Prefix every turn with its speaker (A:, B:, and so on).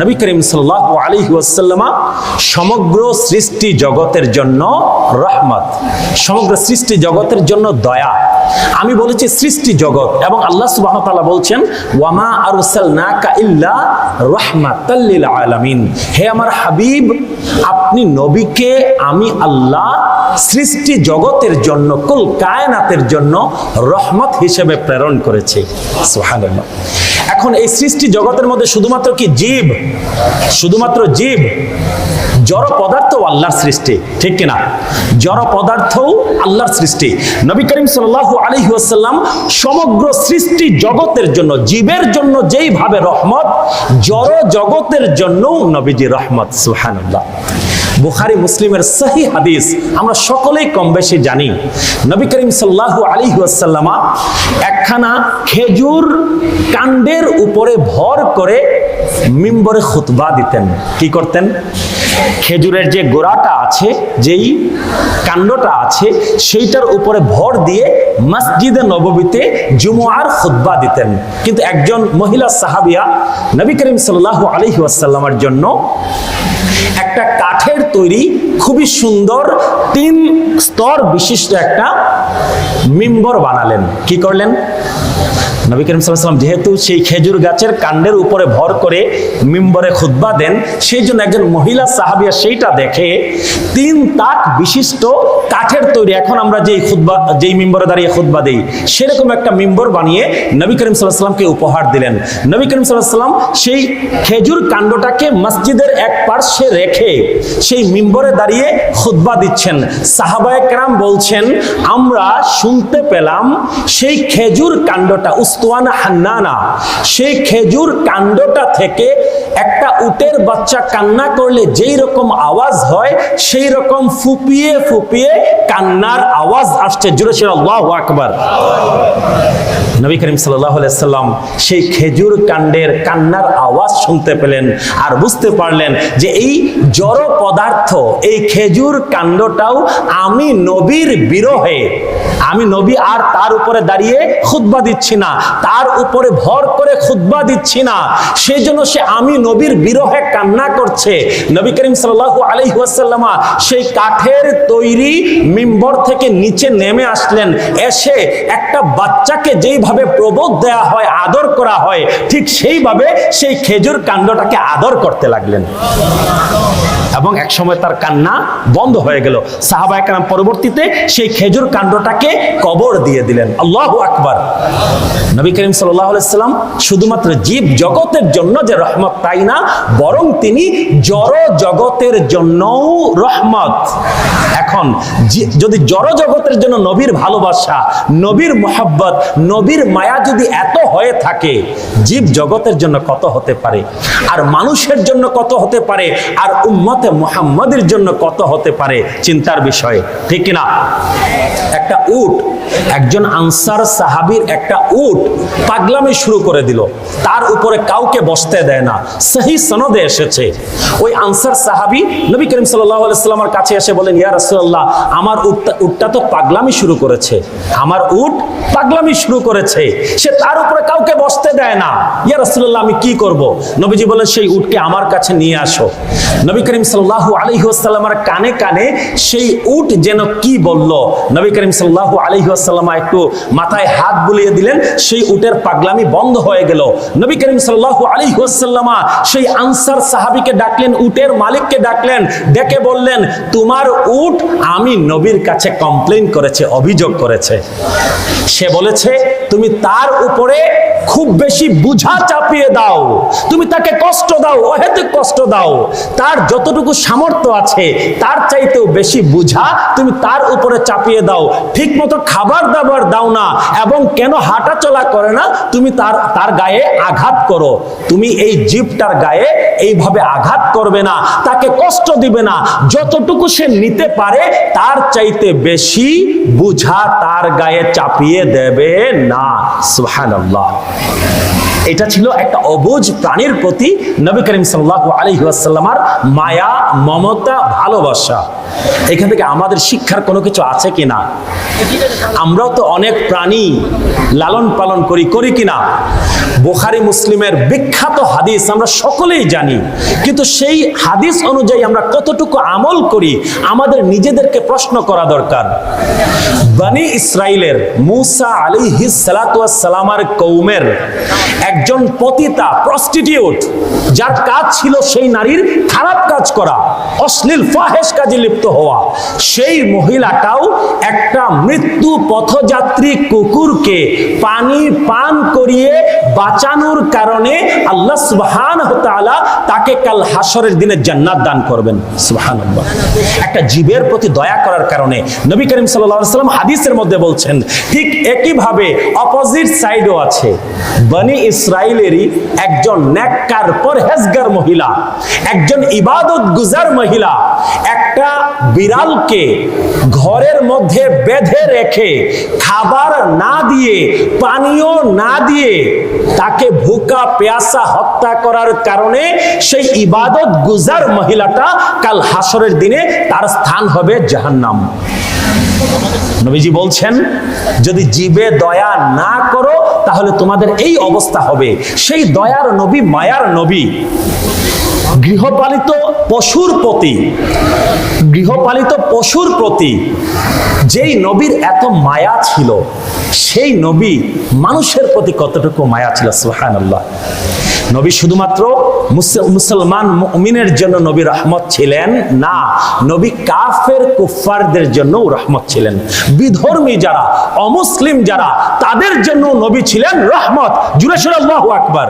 A: নবী করিম সাল্লাহ আলী ওয়াসাল্লামা সমগ্র সৃষ্টি জগতের জন্য রহমত, সমগ্র সৃষ্টি জগতের জন্য দয়া। আমি বলেছি সৃষ্টি জগৎ এবং আল্লাহ সুবাহ তাআলা বলছেন, ওয়ামা আরসালনাকা ইল্লা রাহমাতাল্লিল আলামিন। হে আমার হাবিব, আপনি নবীকে, আমি আল্লাহ সৃষ্টি জগতের জন্য, কুল কায়নাতের জন্য রহমত হিসেবে প্রেরণ করেছে। সুবহানাল্লাহ। এখন এই সৃষ্টি জগতের মধ্যে শুধুমাত্র কি জীব? শুধুমাত্র জীব? জড় পদার্থ আল্লাহর সৃষ্টি, ঠিক কিনা? জড় পদার্থও আল্লাহর সৃষ্টি। নবী করিম সাল্লাল্লাহু আলাইহি ওয়াসাল্লাম সমগ্র সৃষ্টি জগতের জন্য, জীবের জন্য যেইভাবে রহমত, জড় জগতের জন্যও নবীজি রহমত, সুবহানাল্লাহ। বুখারি, মুসলিমের সহি হাদিস, আমরা সকলেই কম বেশি জানি। নবী করিম সাল্লাল্লাহু আলাইহি ওয়াসাল্লামা একখানা খেজুর কাণ্ডের উপরে ভর করে মিম্বরে খুতবা দিতেন। কি করতেন? খেজুরের যে গোড়াটা আছে, যেই কাণ্ডটা আছে, সেইটার উপরে ভর দিয়ে মসজিদে নববীতে জুমুয়ার খুতবা দিতেন। কিন্তু একজন মহিলা সাহাবিয়া নবী করিম সাল্লাল্লাহু আলাইহি ওয়াসাল্লামের জন্য একটা কাঠের তৈরি খুবই সুন্দর তিন স্তর বিশিষ্ট একটা মিম্বর বানালেন। কি করলেন? নবী করিম সাল্লাম যেহেতু সেই খেজুর গাছের কাণ্ডের উপরে ভর করে মিম্বরে খুতবা দেন, সেই জন্য একজন মহিলা সাহাবিয়া সেইটা দেখে, তিন তাক বিশিষ্ট কাঠের তৈরি, এখন আমরা যেই খুতবা, যেই মিম্বরে দাঁড়িয়ে খুতবা দেই, সেরকম একটা মিম্বর বানিয়ে নবী করিম সাল্লাহ সাল্লামকে উপহার দিলেন। নবী করিম সাল্লাহ সাল্লাম সেই খেজুর কাণ্ডটাকে মসজিদের এক পার্শ্বে রেখে সেই মিম্বরে দাঁড়িয়ে খুতবা দিচ্ছেন। সাহাবায়ে কেরাম বলছেন, আমরা শুনতে পেলাম সেই খেজুর কাণ্ডটা উস্তুয়ানা হান্নানা। সেই খেজুর কাণ্ডটা থেকে একটা উটের বাচ্চা কান্না করলে যেই রকম আওয়াজ হয়, সেই রকম ফুপিয়ে ফুপিয়ে কান্নার আওয়াজ আসছে। জুড়ে সে আল্লাহ আকবার। নবী করিম সাল্লাম সেই খেজুর কাণ্ডের কান্নার আওয়াজ শুনতে পেলেন আর বুঝতে পারলেন যে এই জড় পদার্থ, এই খেজুর কাণ্ডটাও আমি নবীর বিরহে। আমি নবী আর তার উপরে দাঁড়িয়ে খুতবা দিচ্ছি না, তার উপরে ভর করে খুতবা দিচ্ছি না। সেই জন্য সে আমি নবীর বিরহে কান্না করছে। নবী করিম সাল্লাহ ওয়াসাল্লামা সেই কাঠের তৈরি মিম্বর থেকে নিচে নেমে আসলেন। এসে একটা বাচ্চাকে যেইভাবে প্রবোধ দেয়া হয়, আদর করা হয়, ঠিক সেইভাবে সেই খেজুর কাণ্ডটাকে আদর করতে লাগলেন। এবং এক সময় তার কান্না বন্ধ হয়ে গেল। সাহাবা একরাম পরবর্তীতে সেই খেজুর কাণ্ডটাকে কবর দিয়ে দিলেন। আল্লাহ আকবার। নবী করিম সাল্লাম শুধুমাত্র জীব জগতের জন্য যে রহমত, তাই না? বরং তিনি জড় জগতের জন্যও রহমত। এখন যদি জড় জগতের জন্য নবীর ভালোবাসা, নবীর মোহাব্বত, নবীর মায়া যদি এত হয়ে থাকে, জীব জগতের জন্য কত হতে পারে? আর মানুষের জন্য কত হতে পারে? আর উম্মতে মুহাম্মাদের জন্য কত হতে পারে? চিন্তার বিষয় ঠিক কিনা? একটা উট একজন আনসার সাহাবীর একটা উট পাগলামি শুরু করে দিল। তার উপরে কাউকে বসতে দেয় না। সহি সনদে এসেছে। ওই আনসার সাহাবী নবী করিম সাল্লামের কাছে এসে বলেন, ইয়া রাসূলুল্লাহ, আমার উটটা তো পাগলামি শুরু করেছে। আমার উট পাগলামি শুরু করেছে। সে তার উপরে কাউকে বসতে দেয় না। ইয়া রাসূলুল্লাহ, আমি কি করব? নবীজি বলেন, সেই উটকে আমার কাছে নিয়ে আসো। নবী করিম সাল্লাল্লাহু আলাইহি ওয়াসাল্লামের কানে কানে সেই উট যেন কি বলল? নবী করিম সাল্লাল্লাহু আলাইহি ওয়াসাল্লাম একটু মাথায় হাত বুলিয়ে দিলেন, সেই উটের পাগলামি বন্ধ হয়ে গেল। নবী করিম সাল্লাহ আলী সেই আনসার সাহাবিকে ডাকলেন, উটের মালিককে ডাকলেন, ডেকে বললেন, তোমার উট আমি নবীর কাছে কমপ্লেন করেছে, অভিযোগ করেছে। সে বলেছে তুমি তার উপরে খুব বেশি বুঝা চাপিয়ে দাও। তুমি তাকে কষ্ট দাও, অহেতুক কষ্ট দাও। তার যতটুকু সামর্থ্য আছে, তার চাইতেও বেশি বুঝা তুমি তার উপরে চাপিয়ে দাও। ঠিক মতো খাবার দাবার দাও না এবং কেন হাঁটা চলা করে না, তুমি তার তার গায়ে আঘাত করো। তুমি এই জীবটার গায়ে এইভাবে আঘাত করবে না, তাকে কষ্ট দিবে না। যতটুকু সে নিতে পারে, তার চাইতে বেশি বুঝা তার গায়ে চাপিয়ে দেবে না। এটা ছিল একটা অবুজ প্রাণীর প্রতি নবী করিম সাল্লাহ আলহিহাসাল্লামার মায়া, মমতা, ভালোবাসা। এখান থেকে আমাদের শিক্ষার কোনো কিছু আছে কি না? আমরাও তো অনেক প্রাণী লালন পালন করি করি কিনা বোখারি মুসলিমের বিখ্যাত হাদিস আমরা সকলেই জানি। কিন্তু সেই হাদিস অনুযায়ী আমরা কতটুকু আমল করি, আমাদের নিজেদেরকে প্রশ্ন করা দরকার। বানি ইসরায়েলের মুসা আলী সালামার কৌমের একজন পতিতা প্রস্টিটিউট যার কাজ ছিল সেই নারীর খারাপ কাজ করা, অশ্লীল ফাহেস কাজে লিপ্ত হওয়া। সেই মহিলাটাও একটা মৃত্যু পথযাত্রী কুকুরকে পানি পান করিয়ে বাঁচানোর কারণে আল্লাহ সুবহান তাকে কাল হাসরের দিনে জান্নাত দান করবেন। সুবহান একটা জীবের প্রতি দয়া করার কারণে নবী করিম সাল্লাম হাদিসের মধ্যে বলছেন, ঠিক একইভাবে অপোজিট সাইডও আছে। বনি ইসরায়েলেরই একজন নেককার পরহেজগার মহিলা, একজন ইবাদত গুজার মহিলা একটা বিড়ালকে ঘরের মধ্যে বেঁধে রেখে খাবার না দিয়ে, পানীয় না দিয়ে তাকে ভুকা পেয়াসা হত্যা করার কারণে সেই ইবাদত গুজার মহিলাটা কাল হাসরের দিনে তার স্থান হবে জাহান্নাম। নবীজি বলছেন, যদি জীবে দয়া না করো, তাহলে তোমাদের এই অবস্থা হবে। সেই দয়ার নবী, মায়ার নবী। গৃহপালিত পশুর প্রতি, গৃহপালিত পশুর প্রতি যেই নবীর এত মায়া ছিল, সেই নবী মানুষের প্রতি কতটুকু মায়া ছিল? সুহান আল্লাহ নবী শুধুমাত্র মুসলমান মুমিনের জন্য নবী রহমত ছিলেন না, নবী কাফের কুফারদের জন্য রহমত ছিলেন। বিধর্মী যারা, অমুসলিম যারা, তাদের জন্য নবী ছিলেন রহমত। জুড়ে সুরাল্লাহু আকবার।